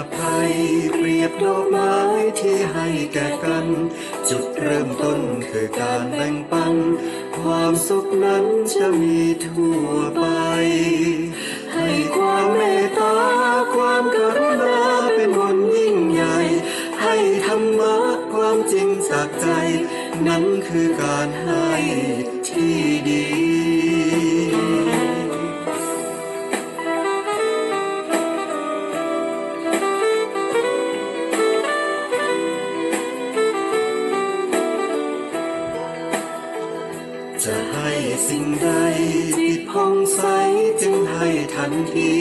อภัย เปรียบดอกไม้ที่ให้แก่กัน จุดเริ่มต้นคือการแบ่งปัน ความสุขนั้นจะมีทั่วไป ให้ความเมตตาความกรุณาเป็นผนยิ่งใหญ่ ให้ธรรมะความจริงจากใจ นั้นคือการให้ที่ดี สิ่งใดที่ผ่องใสจึงให้ทันที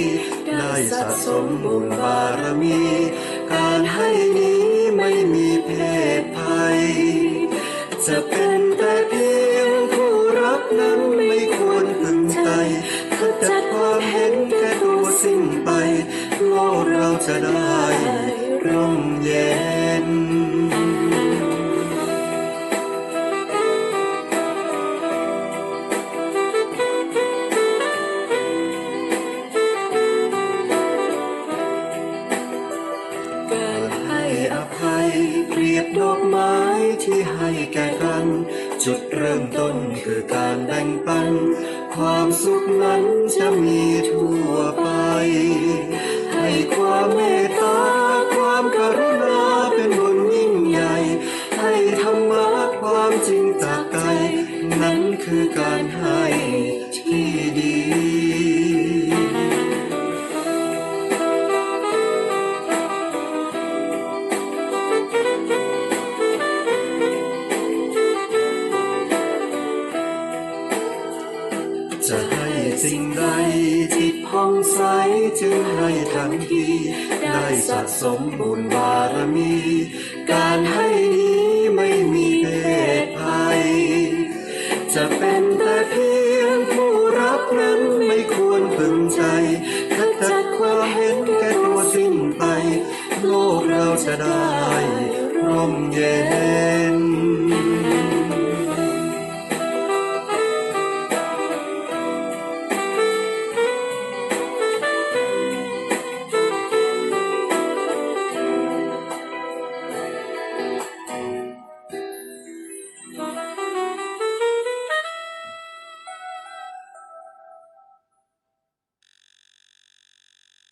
ได้สะสมบุญบารมี การให้นี้ไม่มีเพศภัย จะเป็นแต่เพียงผู้รับนั้นไม่ควรพึงใจขจัดความเห็นแก่ตัวสิ้นไป โลกเราจะได้ร่มเย็น แก่กันจุดเริ่มต้นคือการแบ่งปัน ความสุขนั้นจะมีทั่วไป ให้ความเมตตา ความกรุณาเป็นบุญยิ่งใหญ่ ให้ธรรมะความจริงจากใจ นั้นคือการให้ที่ดี สิ่งใดที่ผ่องใสจึงให้ทันที ได้สะสมบุญบารมี การให้นี้ไม่มีเพศภัย จะเป็นแต่เพียงผู้รับนั้นไม่ควรพึงใจขจัดความเห็นแก่ตัวสิ้นไป โลกเราจะได้ร่มเย็น